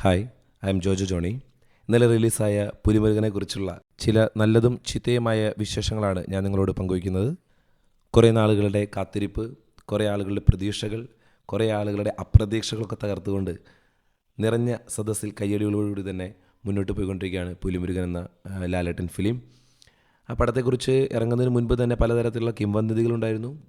Hi I'm Jojo Johny ഇന്നലെ റിലീസായ പുലിമുരുകനെക്കുറിച്ചുള്ള ചില നല്ലതും ചിത്തയുമായ വിശേഷങ്ങളാണ് ഞാൻ നിങ്ങളോട് പങ്കുവയ്ക്കുന്നത്. കുറേ നാളുകളുടെ കാത്തിരിപ്പ് കുറേ ആളുകളുടെ പ്രതീക്ഷകൾ കുറേ ആളുകളുടെ അപ്രതീക്ഷകളൊക്കെ തകർത്തുകൊണ്ട് നിറഞ്ഞ സദസ്സിൽ കയ്യടികളോടുകൂടി തന്നെ മുന്നോട്ട് പോയിക്കൊണ്ടിരിക്കുകയാണ് പുലിമുരുകൻ എന്ന ലാലേട്ടൻ ഫിലിം. ആ പടത്തെക്കുറിച്ച് ഇറങ്ങുന്നതിന് മുൻപ് തന്നെ പലതരത്തിലുള്ള കിംവദന്തികളുണ്ടായിരുന്നു.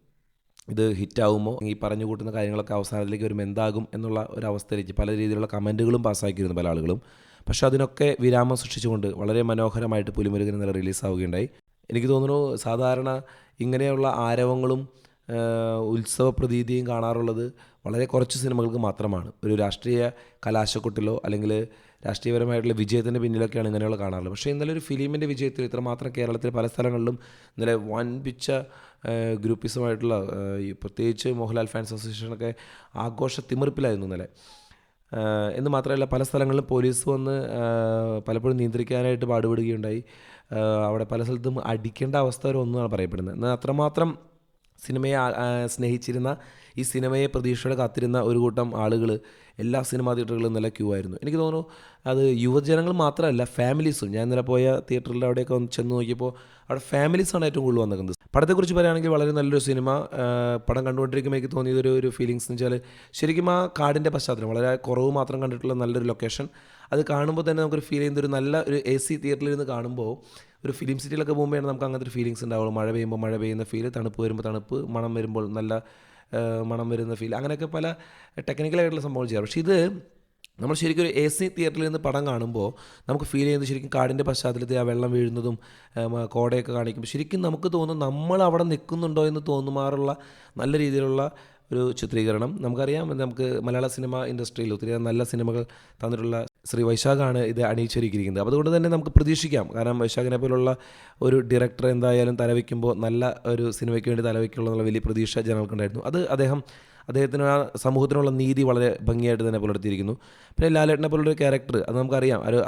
ഇത് ഹിറ്റാവുമോ? ഈ പറഞ്ഞു കൂട്ടുന്ന കാര്യങ്ങളൊക്കെ അവസാനത്തിലേക്ക് വരുമ്പോൾ എന്താകും എന്നുള്ള ഒരു അവസ്ഥയിലേക്ക് പല രീതിയിലുള്ള കമന്റുകളും പാസ്സാക്കിയിരുന്നു പല ആളുകളും. പക്ഷെ അതിനൊക്കെ വിരാമം സൃഷ്ടിച്ചുകൊണ്ട് വളരെ മനോഹരമായിട്ട് പുലിമുരുകൻ ഇന്നലെ റിലീസാവുകയുണ്ടായി. എനിക്ക് തോന്നുന്നു സാധാരണ ഇങ്ങനെയുള്ള ആരവങ്ങളും ഉത്സവ പ്രതീതിയും കാണാറുള്ളത് വളരെ കുറച്ച് സിനിമകൾക്ക് മാത്രമാണ്. ഒരു രാഷ്ട്രീയ കലാശക്കൊട്ടിലോ അല്ലെങ്കിൽ രാഷ്ട്രീയപരമായിട്ടുള്ള വിജയത്തിന്റെ പിന്നിലൊക്കെയാണ് ഇങ്ങനെയുള്ള കാണാറുള്ളത്. പക്ഷേ ഇന്നലെ ഒരു ഫിലിമിന്റെ വിജയത്തിൽ ഇത്രമാത്രം കേരളത്തിലെ പല സ്ഥലങ്ങളിലും ഇന്നലെ വൻപിച്ച ഗ്രൂപ്പിസമായിട്ടുള്ള പ്രത്യേകിച്ച് മോഹൻലാൽ ഫാൻസ് അസോസിയേഷനൊക്കെ ആഘോഷ തിമിർപ്പിലായിരുന്നു ഇന്നലെ. എന്ന് മാത്രമല്ല പല സ്ഥലങ്ങളിലും പോലീസ് വന്ന് പലപ്പോഴും നിയന്ത്രിക്കാനായിട്ട് പാടുപെടുകയുണ്ടായി. അവിടെ പല സ്ഥലത്തും അടിക്കേണ്ട അവസ്ഥ വരെ ഒന്നാണ് പറയപ്പെടുന്നത്. എന്നാൽ അത്രമാത്രം സിനിമയെ സ്നേഹിച്ചിരുന്ന ഈ സിനിമയെ പ്രതീക്ഷയോടെ കാത്തിരുന്ന ഒരു കൂട്ടം ആളുകൾ എല്ലാ സിനിമാ തിയേറ്ററുകളിലും നല്ല ക്യൂ ആയിരുന്നു. എനിക്ക് തോന്നുന്നു അത് യുവജനങ്ങൾ മാത്രമല്ല ഫാമിലീസും. ഞാൻ ഇന്നലെ പോയ തിയേറ്ററിൽ അവിടെയൊക്കെ ഒന്ന് ചെന്ന് നോക്കിയപ്പോൾ അവിടെ ഫാമിലീസാണ് ഏറ്റവും കൂടുതൽ വന്നിരിക്കുന്നത്. പടത്തെക്കുറിച്ച് പറയുകയാണെങ്കിൽ വളരെ നല്ലൊരു സിനിമ പടം കണ്ടുകൊണ്ടിരിക്കുമ്പോൾ എനിക്ക് തോന്നിയതൊരു ഒരു ഫീലിങ്സ് എന്ന് വെച്ചാൽ ശരിക്കും ആ കാടിന്റെ പശ്ചാത്തലം വളരെ കുറവ് മാത്രം കണ്ടിട്ടുള്ള നല്ലൊരു ലൊക്കേഷൻ അത് കാണുമ്പോൾ തന്നെ നമുക്കൊരു ഫീൽ ചെയ്യുന്ന ഒരു നല്ല ഒരു എ സി തിയേറ്ററിൽ ഇരുന്ന് കാണുമ്പോൾ ഒരു ഫിലിം സിറ്റിയിലൊക്കെ പോകുമ്പോഴാണ് നമുക്ക് അങ്ങനത്തെ ഒരു ഫീലിങ്സ് ഉണ്ടാവുള്ളൂ. മഴ പെയ്യുമ്പോൾ മഴ പെയ്യുന്ന ഫീൽ തണുപ്പ് വരുമ്പോൾ തണുപ്പ് മണം വരുമ്പോൾ നല്ല മണം വരുന്ന ഫീൽ അങ്ങനെയൊക്കെ പല ടെക്നിക്കലായിട്ടുള്ള സംഭവങ്ങൾ ചെയ്യാറ്. പക്ഷേ ഇത് നമ്മൾ ശരിക്കും ഒരു എ സി തിയേറ്ററിൽ നിന്ന് പടം കാണുമ്പോൾ നമുക്ക് ഫീൽ ചെയ്യുന്നത് ശരിക്കും കാടിന്റെ പശ്ചാത്തലത്തിൽ ആ വെള്ളം വീഴുന്നതും കോടയൊക്കെ കാണിക്കുമ്പോൾ ശരിക്കും നമുക്ക് തോന്നും നമ്മൾ അവിടെ നിൽക്കുന്നുണ്ടോ എന്ന് തോന്നുമാറുള്ള നല്ല രീതിയിലുള്ള ഒരു ചിത്രീകരണം. നമുക്കറിയാം നമുക്ക് മലയാള സിനിമ ഇൻഡസ്ട്രിയിൽ ഒത്തിരി നല്ല സിനിമകൾ തന്നിട്ടുള്ള ശ്രീ വൈശാഖാണ് ഇത് അണിയിച്ചൊരുക്കിയിരിക്കുന്നത്. അപ്പോൾ അതുകൊണ്ട് തന്നെ നമുക്ക് പ്രതീക്ഷിക്കാം. കാരണം വൈശാഖിനെ പോലുള്ള ഒരു ഡയറക്ടർ എന്തായാലും തലവയ്ക്കുമ്പോൾ നല്ല ഒരു സിനിമയ്ക്ക് വേണ്ടി തലവയ്ക്കുള്ള എന്നുള്ള വലിയ പ്രതീക്ഷ ജനങ്ങൾക്കുണ്ടായിരുന്നു. അത് അദ്ദേഹം അദ്ദേഹത്തിന് ആ സമൂഹത്തിനുള്ള നീതി വളരെ ഭംഗിയായിട്ട് തന്നെ പുലർത്തിയിരിക്കുന്നു. പിന്നെ ലാലേട്ടനെ പോലുള്ളൊരു ക്യാരക്ടർ അത് നമുക്കറിയാം. ഒരു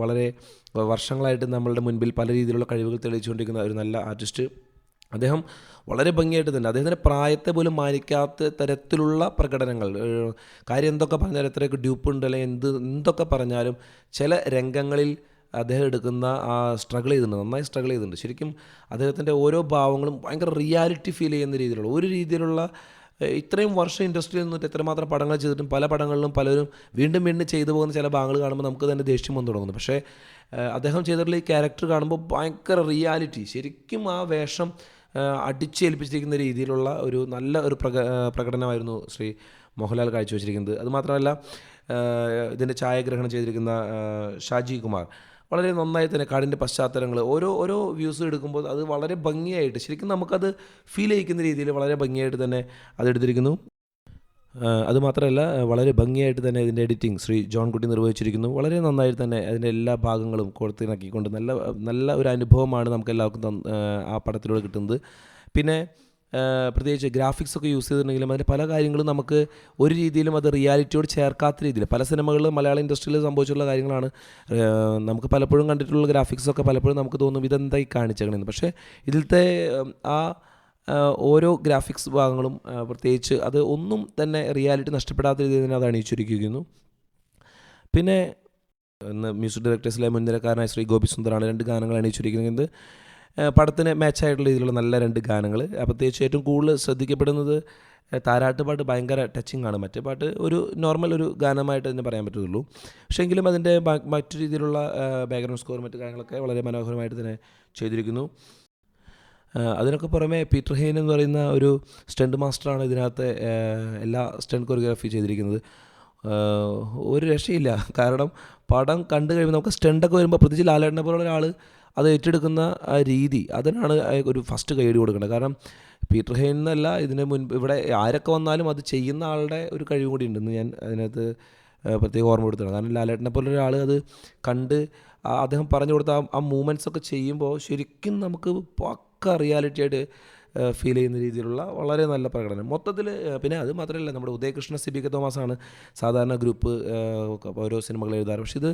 വളരെ വർഷങ്ങളായിട്ട് നമ്മളുടെ മുൻപിൽ പല രീതിയിലുള്ള കഴിവുകൾ തെളിയിച്ചുകൊണ്ടിരിക്കുന്ന ഒരു നല്ല ആർട്ടിസ്റ്റ് അദ്ദേഹം വളരെ ഭംഗിയായിട്ട് തന്നെ. അദ്ദേഹത്തിന്റെ പ്രായത്തെ പോലും മാനിക്കാത്ത തരത്തിലുള്ള പ്രകടനങ്ങൾ. കാര്യം എന്തൊക്കെ പറഞ്ഞാലും എത്രയൊക്കെ ഡ്യൂപ്പ് ഉണ്ട് അല്ലെങ്കിൽ എന്ത് എന്തൊക്കെ പറഞ്ഞാലും ചില രംഗങ്ങളിൽ അദ്ദേഹം എടുക്കുന്ന ആ സ്ട്രഗിൾ ചെയ്തിട്ടുണ്ട്. നന്നായി സ്ട്രഗിൾ ചെയ്തിട്ടുണ്ട്. ശരിക്കും അദ്ദേഹത്തിന്റെ ഓരോ ഭാവങ്ങളും ഭയങ്കര റിയാലിറ്റി ഫീൽ ചെയ്യുന്ന രീതിയിലുള്ള ഒരു രീതിയിലുള്ള ഇത്രയും വർഷം ഇൻഡസ്ട്രിയിൽ നിന്നിട്ട് എത്രമാത്രം പടങ്ങൾ ചെയ്തിട്ടും പല പടങ്ങളിലും പലരും വീണ്ടും വീണ്ടും ചെയ്തു പോകുന്ന ചില ഭാഗങ്ങൾ കാണുമ്പോൾ നമുക്ക് തന്നെ ദേഷ്യം വന്നു തുടങ്ങുന്നു. പക്ഷേ അദ്ദേഹം ചെയ്തിട്ടുള്ള ഈ ക്യാരക്ടർ കാണുമ്പോൾ ഭയങ്കര റിയാലിറ്റി. ശരിക്കും ആ വേഷം അടിച്ചേൽപ്പിച്ചിരിക്കുന്ന രീതിയിലുള്ള ഒരു നല്ല ഒരു പ്രക പ്രകടനമായിരുന്നു ശ്രീ മോഹൻലാൽ കാഴ്ചവെച്ചിരിക്കുന്നത്. അതുമാത്രമല്ല ഇതിന്റെ ഛായാഗ്രഹണം ചെയ്തിരിക്കുന്ന ഷാജി കുമാർ വളരെ നന്നായി തന്നെ കാടിന്റെ പശ്ചാത്തലങ്ങൾ ഓരോ ഓരോ വ്യൂസ് എടുക്കുമ്പോൾ അത് വളരെ ഭംഗിയായിട്ട് ശരിക്കും നമുക്കത് ഫീൽ ചെയ്യിക്കുന്ന രീതിയിൽ വളരെ ഭംഗിയായിട്ട് തന്നെ അതെടുത്തിരിക്കുന്നു അതുമാത്രമല്ല വളരെ ഭംഗിയായിട്ട് തന്നെ ഇതിന്റെ എഡിറ്റിംഗ് ശ്രീ ജോൺ കുട്ടി നിർവഹിച്ചിരിക്കുന്നു. വളരെ നന്നായിട്ട് തന്നെ അതിന്റെ എല്ലാ ഭാഗങ്ങളും കൊടുത്തിണക്കിക്കൊണ്ട് നല്ല നല്ല ഒരു അനുഭവമാണ് നമുക്ക് എല്ലാവർക്കും ആ പടത്തിലൂടെ കിട്ടുന്നത്. പിന്നെ പ്രത്യേകിച്ച് ഗ്രാഫിക്സ് ഒക്കെ യൂസ് ചെയ്തിട്ടുണ്ടെങ്കിലും അതിന്റെ പല കാര്യങ്ങളും നമുക്ക് ഒരു രീതിയിലും അത് റിയാലിറ്റിയോട് ചേർക്കാത്ത രീതിയിൽ പല സിനിമകളിലും മലയാള ഇൻഡസ്ട്രിയിൽ സംഭവിച്ചിട്ടുള്ള കാര്യങ്ങളാണ്. നമുക്ക് പലപ്പോഴും കണ്ടിട്ടുള്ള ഗ്രാഫിക്സ് ഒക്കെ പലപ്പോഴും നമുക്ക് തോന്നും ഇതെന്തായി കാണിച്ചേക്കണെന്ന്. പക്ഷേ ഇതിലത്തെ ആ, ഓരോ ഗ്രാഫിക്സ് ഭാഗങ്ങളും പ്രത്യേകിച്ച് അത് ഒന്നും തന്നെ റിയാലിറ്റി നഷ്ടപ്പെടാത്ത രീതിയിൽ തന്നെ അത് അണിയിച്ചൊരുക്കിയിരിക്കുന്നു. പിന്നെ ഇന്ന് മ്യൂസിക് ഡയറക്ടേഴ്സിലെ മുൻനിരക്കാരനായ ശ്രീ ഗോപി സുന്ദറാണ് രണ്ട് ഗാനങ്ങൾ അണിയിച്ചിരിക്കുന്നത് പടത്തിന് മാച്ചായിട്ടുള്ള രീതിയിലുള്ള നല്ല രണ്ട് ഗാനങ്ങൾ. പ്രത്യേകിച്ച് ഏറ്റവും കൂടുതൽ ശ്രദ്ധിക്കപ്പെടുന്നത് ആ, താരാട്ട് പാട്ട് ഭയങ്കര ടച്ചിങ് ആണ്. മറ്റേ പാട്ട് ഒരു നോർമൽ ഒരു ഗാനമായിട്ട് തന്നെ പറയാൻ പറ്റുള്ളൂ പക്ഷേ എങ്കിലും അതിന്റെ മറ്റു രീതിയിലുള്ള ബാക്ക്ഗ്രൗണ്ട് സ്കോർ മറ്റു കാര്യങ്ങളൊക്കെ വളരെ മനോഹരമായിട്ട് തന്നെ ചെയ്തിരിക്കുന്നു. അതിനൊക്കെ പുറമെ പീറ്റർ ഹെയ്ൻ എന്ന് പറയുന്ന ഒരു സ്റ്റണ്ട് മാസ്റ്ററാണ് ഇതിനകത്ത് എല്ലാ സ്റ്റണ്ട് കൊറിയോഗ്രാഫി ചെയ്തിരിക്കുന്നത്. ഒരു രക്ഷയില്ല. കാരണം പടം കണ്ടു കഴിയുമ്പോൾ നമുക്ക് സ്റ്റണ്ടൊക്കെ വരുമ്പോൾ പ്രത്യേകിച്ച് ലാലേട്ടനെ പോലുള്ള ഒരാൾ അത് ഏറ്റെടുക്കുന്ന ആ രീതി അതിനാണ് ഒരു ഫസ്റ്റ് കൈയടി കൊടുക്കേണ്ടത്. കാരണം പീറ്റർ ഹെയ്ൻ എന്നല്ല ഇതിന് മുൻപ് ഇവിടെ ആരൊക്കെ വന്നാലും അത് ചെയ്യുന്ന ആളുടെ ഒരു കഴിവ് കൂടി ഉണ്ടെന്ന് ഞാൻ അതിനകത്ത് പ്രത്യേകം ഓർമ്മ കൊടുത്തതാണ് കാരണം ലാലേട്ടനെ പോലെ ഒരാൾ അത് കണ്ട് അദ്ദേഹം പറഞ്ഞു കൊടുത്ത ആ- മൂമെന്റ്സ് ഒക്കെ ചെയ്യുമ്പോൾ ശരിക്കും നമുക്ക് പക്ക റിയാലിറ്റി ആയിട്ട് ഫീൽ ചെയ്യുന്ന രീതിയിലുള്ള വളരെ നല്ല പ്രകടനം. മൊത്തത്തിൽ പിന്നെ അത് മാത്രമല്ല നമ്മുടെ ഉദയകൃഷ്ണ സി ബി കെ തോമസാണ് സാധാരണ ഗ്രൂപ്പ് ഓരോ സിനിമകൾ എഴുതാറ്. പക്ഷേ ഇത്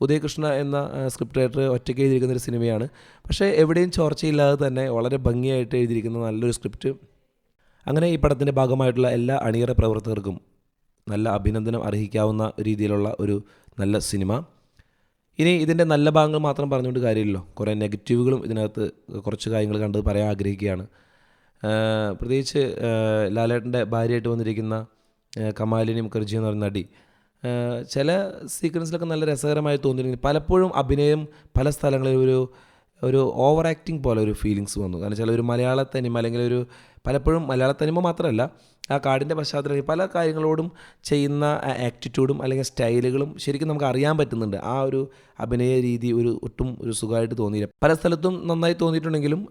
ഉദയകൃഷ്ണ എന്ന സ്ക്രിപ്റ്റ് റൈറ്റർ ഒറ്റയ്ക്ക് എഴുതിയിരിക്കുന്ന ഒരു സിനിമയാണ് പക്ഷേ എവിടെയും ചോർച്ചയില്ലാതെ തന്നെ വളരെ ഭംഗിയായിട്ട് എഴുതിയിരിക്കുന്ന നല്ലൊരു സ്ക്രിപ്റ്റ് അങ്ങനെ ഈ പടത്തിന്റെ ഭാഗമായിട്ടുള്ള എല്ലാ അണിയറ പ്രവർത്തകർക്കും നല്ല അഭിനന്ദനം അർഹിക്കാവുന്ന രീതിയിലുള്ള ഒരു നല്ല സിനിമ ഇനി ഇതിന്റെ നല്ല ഭാഗങ്ങൾ മാത്രം പറഞ്ഞുകൊണ്ട് കാര്യമില്ലല്ലോ. കുറേ നെഗറ്റീവുകളും ഇതിനകത്ത് കുറച്ച് കാര്യങ്ങൾ കണ്ട് പറയാൻ ആഗ്രഹിക്കുകയാണ്. പ്രത്യേകിച്ച് ലാലേട്ടന്റെ ഭാര്യയായിട്ട് വന്നിരിക്കുന്ന കമാലിനി മുഖർജി എന്ന് പറയുന്ന നടി. ചില സീക്വൻസിലൊക്കെ നല്ല രസകരമായി തോന്നിയിരുന്നു പലപ്പോഴും അഭിനയം പല സ്ഥലങ്ങളിൽ ഒരു ഒരു ഓവർ ആക്ടിങ് പോലെ ഒരു ഫീലിങ്സ് വന്നു. കാരണം ചില ഒരു മലയാള തനിമ അല്ലെങ്കിൽ ഒരു പലപ്പോഴും മലയാള തനിമ മാത്രമല്ല ആ കാടിന്റെ പശ്ചാത്തലത്തിൽ പല കാര്യങ്ങളോടും ചെയ്യുന്ന ആക്ടിറ്റ്യൂഡും അല്ലെങ്കിൽ സ്റ്റൈലുകളും ശരിക്കും നമുക്ക് അറിയാൻ പറ്റുന്നുണ്ട്. ആ ഒരു അഭിനയ രീതി ഒരു ഒട്ടും ഒരു സുഖമായിട്ട് തോന്നിയില്ല. പല സ്ഥലത്തും നന്നായി തോന്നിയിട്ടുണ്ടെങ്കിലും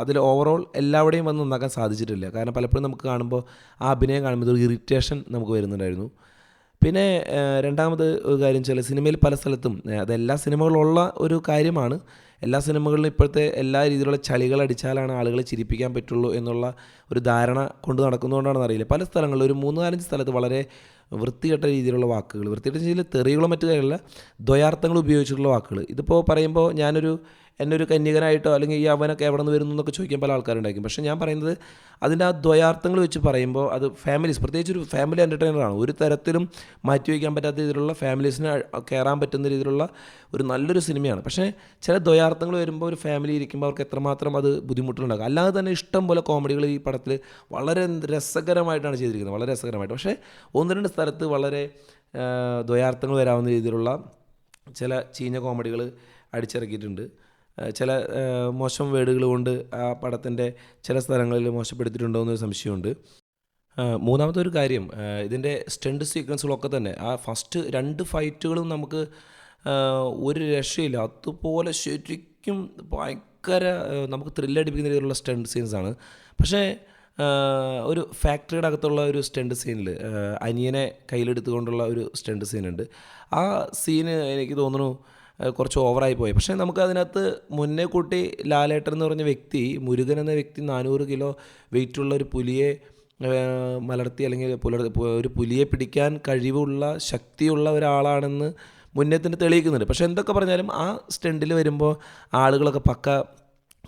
അതിൽ ഓവറോൾ എല്ലാവിടെയും വന്ന് നന്നാക്കാൻ സാധിച്ചിട്ടില്ല. കാരണം പലപ്പോഴും നമുക്ക് കാണുമ്പോൾ ആ അഭിനയം കാണുമ്പോൾ ഒരു ഇറിറ്റേഷൻ നമുക്ക് വരുന്നുണ്ടായിരുന്നു. പിന്നെ രണ്ടാമത് ഒരു കാര്യം വെച്ചാൽ സിനിമയിൽ പല സ്ഥലത്തും അതെല്ലാ സിനിമകളുള്ള ഒരു കാര്യമാണ്. എല്ലാ സിനിമകളിലും ഇപ്പോഴത്തെ എല്ലാ രീതിയിലുള്ള ചളികൾ അടിച്ചാലാണ് ആളുകളെ ചിരിപ്പിക്കാൻ പറ്റുള്ളൂ എന്നുള്ള ഒരു ധാരണ കൊണ്ട് നടക്കുന്നതുകൊണ്ടാണെന്ന് അറിയില്ല. പല സ്ഥലങ്ങളിലും ഒരു മൂന്ന് നാലഞ്ച് സ്ഥലത്ത് വളരെ വൃത്തികെട്ട രീതിയിലുള്ള വാക്കുകൾ വൃത്തികെട്ട രീതിയിൽ തെറികളോ മറ്റു കാര്യമല്ല ദ്വയാർത്ഥങ്ങൾ ഉപയോഗിച്ചിട്ടുള്ള വാക്കുകൾ. ഇതിപ്പോൾ പറയുമ്പോൾ ഞാനൊരു എന്നെ ഒരു കന്യകനായിട്ടോ അല്ലെങ്കിൽ ഈ അവനൊക്കെ എവിടെ നിന്ന് വരുന്നു എന്നൊക്കെ ചോദിക്കാൻ പല ആൾക്കാരുണ്ടായിരിക്കും. പക്ഷേ ഞാൻ പറയുന്നത് അതിന്റെ ആ ദ്വയാർത്ഥങ്ങൾ വെച്ച് പറയുമ്പോൾ അത് ഫാമിലീസ് പ്രത്യേകിച്ച് ഒരു ഫാമിലി എന്റർടൈനറാണ് ഒരു തരത്തിലും മാറ്റി വയ്ക്കാൻ പറ്റാത്ത രീതിയിലുള്ള ഫാമിലീസിന് കയറാൻ പറ്റുന്ന രീതിയിലുള്ള ഒരു നല്ലൊരു സിനിമയാണ്. പക്ഷേ ചില ദ്വയാർത്ഥങ്ങൾ വരുമ്പോൾ ഒരു ഫാമിലി ഇരിക്കുമ്പോൾ അവർക്ക് എത്രമാത്രം അത് ബുദ്ധിമുട്ടുണ്ടാകും അല്ലാതെ തന്നെ ഇഷ്ടം പോലെ കോമഡികൾ ഈ പടത്തിൽ വളരെ രസകരമായിട്ടാണ് ചെയ്തിരിക്കുന്നത്. വളരെ രസകരമായിട്ട്. പക്ഷേ ഒന്ന് രണ്ട് സ്ഥലത്ത് വളരെ ദ്വയാർത്ഥങ്ങൾ വരാവുന്ന രീതിയിലുള്ള ചില ചീഞ്ഞ കോമഡികൾ അടിച്ചിറക്കിയിട്ടുണ്ട്. ചില മോശം വേർഡുകൾ കൊണ്ട് ആ പടത്തിന്റെ ചില സ്ഥലങ്ങളിൽ മോശപ്പെടുത്തിയിട്ടുണ്ടോ എന്നൊരു സംശയമുണ്ട്. മൂന്നാമത്തെ ഒരു കാര്യം ഇതിന്റെ സ്റ്റണ്ട് സീക്വൻസുകളൊക്കെ തന്നെ ആ ഫസ്റ്റ് രണ്ട് ഫൈറ്റുകളും നമുക്ക് ഒരു രക്ഷയില്ല. അതുപോലെ ശരിക്കും ഭയങ്കര നമുക്ക് ത്രില്ലടിപ്പിക്കുന്ന രീതിയിലുള്ള സ്റ്റണ്ട് സീൻസാണ്. പക്ഷേ ഒരു ഫാക്ടറിയുടെ അകത്തുള്ള ഒരു സ്റ്റണ്ട് സീനിൽ അനിയനെ കയ്യിലെടുത്തുകൊണ്ടുള്ള ഒരു സ്റ്റണ്ട് സീനുണ്ട്. ആ സീന് എനിക്ക് തോന്നുന്നു കുറച്ച് ഓവറായി പോയി. പക്ഷേ നമുക്ക് അതിനകത്ത് മുന്നേ കൂട്ടി ലാലേട്ടൻ എന്ന് പറഞ്ഞ വ്യക്തി മുരുകൻ എന്ന വ്യക്തി നാനൂറ് കിലോ വെയിറ്റുള്ള ഒരു പുലിയെ മലർത്തി അല്ലെങ്കിൽ പുലർ ഒരു പുലിയെ പിടിക്കാൻ കഴിവുള്ള ശക്തിയുള്ള ഒരാളാണെന്ന് മുന്നേ തന്നെ തെളിയിക്കുന്നുണ്ട്. പക്ഷേ എന്തൊക്കെ പറഞ്ഞാലും ആ സ്റ്റണ്ടിൽ വരുമ്പോൾ ആളുകളൊക്കെ പക്ക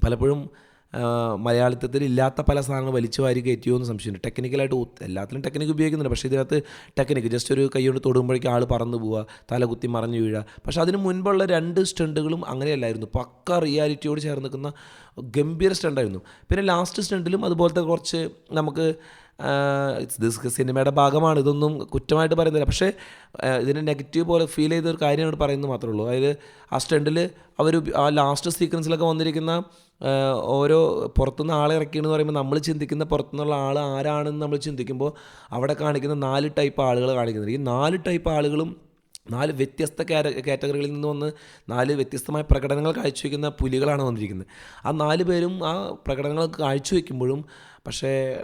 പലപ്പോഴും ആ, മലയാളിത്തത്തിൽ ഇല്ലാത്ത പല സാധനങ്ങൾ വലിച്ചു വാരി കയറ്റിയോ എന്ന് സംശയമുണ്ട്. ടെക്നിക്കലായിട്ട് എല്ലാത്തിലും ടെക്നിക്ക് ഉപയോഗിക്കുന്നുണ്ട്. പക്ഷേ ഇതിനകത്ത് ടെക്നിക്ക് ജസ്റ്റ് ഒരു കൈകൊണ്ട് തൊടുമ്പോഴേക്കും ആൾ പറന്നു പോവുക തല കുത്തി മറഞ്ഞു വീഴുക. പക്ഷേ അതിന് മുൻപുള്ള രണ്ട് സ്റ്റണ്ടുകളും അങ്ങനെയല്ലായിരുന്നു. പക്ക റിയാലിറ്റിയോട് ചേർന്ന് നിൽക്കുന്ന ഗംഭീര സ്റ്റണ്ടായിരുന്നു. പിന്നെ ലാസ്റ്റ് സ്റ്റണ്ടിലും അതുപോലത്തെ കുറച്ച് നമുക്ക് സിനിമയുടെ ഭാഗമാണ്. ഇതൊന്നും കുറ്റമായിട്ട് പറയുന്നില്ല. പക്ഷേ ഇതിനെ നെഗറ്റീവ് പോലെ ഫീൽ ചെയ്ത ഒരു കാര്യമാണ് പറയുന്നത് മാത്രമേ ഉള്ളൂ. അതായത് ആ സ്റ്റണ്ടിൽ അവർ ആ ലാസ്റ്റ് സീക്വൻസിലൊക്കെ വന്നിരിക്കുന്ന ഓരോ പുറത്തുനിന്ന് ആളെ ഇറക്കിയെന്ന് പറയുമ്പോൾ നമ്മൾ ചിന്തിക്കുന്ന പുറത്തുനിന്നുള്ള ആൾ ആരാണെന്ന് നമ്മൾ ചിന്തിക്കുമ്പോൾ അവിടെ കാണിക്കുന്ന നാല് ടൈപ്പ് ആളുകൾ കാണിക്കുന്നുണ്ട്. ഈ നാല് ടൈപ്പ് ആളുകളും നാല് വ്യത്യസ്ത കാറ്റഗറികളിൽ നിന്ന് വന്ന് നാല് വ്യത്യസ്തമായ പ്രകടനങ്ങൾ കാഴ്ചവെക്കുന്ന പുലികളാണ് വന്നിരിക്കുന്നത്. ആ നാല് പേരും ആ പ്രകടനങ്ങൾ കാഴ്ചവെക്കുമ്പോഴും പക്ഷേ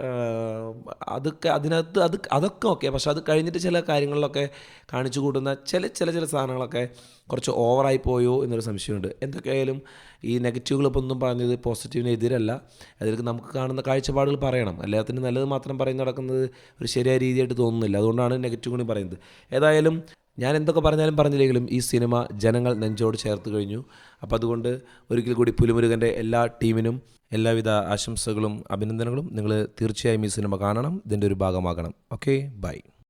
അതൊക്കെ അതിനകത്ത് അത് അതൊക്കെ ഓക്കെ. പക്ഷെ അത് കഴിഞ്ഞിട്ട് ചില കാര്യങ്ങളിലൊക്കെ കാണിച്ചു കൂട്ടുന്ന ചില ചില ചില സാധനങ്ങളൊക്കെ കുറച്ച് ഓവറായി പോയോ എന്നൊരു സംശയമുണ്ട്. എന്തൊക്കെയായാലും ഈ നെഗറ്റീവുകൾ ഇപ്പോൾ ഒന്നും പറഞ്ഞത് പോസിറ്റീവിന് എതിരല്ല. അതിലേക്ക് നമുക്ക് കാണുന്ന കാഴ്ചപ്പാടുകൾ പറയണം. എല്ലാത്തിനും നല്ലത് മാത്രം പറയുന്ന നടക്കുന്നത് ഒരു ശരിയായ രീതിയായിട്ട് തോന്നുന്നില്ല. അതുകൊണ്ടാണ് നെഗറ്റീവ് കൂടി പറയുന്നത്. ഏതായാലും ഞാൻ എന്തൊക്കെ പറഞ്ഞാലും പറഞ്ഞില്ലെങ്കിലും ഈ സിനിമ ജനങ്ങൾ നെഞ്ചോട് ചേർത്ത് കഴിഞ്ഞു. അപ്പോൾ അതുകൊണ്ട് ഒരിക്കൽ കൂടി പുലിമുരുകന്റെ എല്ലാ ടീമിനും എല്ലാവിധ ആശംസകളും അഭിനന്ദനങ്ങളും നിങ്ങൾ തീർച്ചയായും ഈ സിനിമ കാണണം. ഇതിന്റെ ഒരു ഭാഗമാകണം. Okay bye.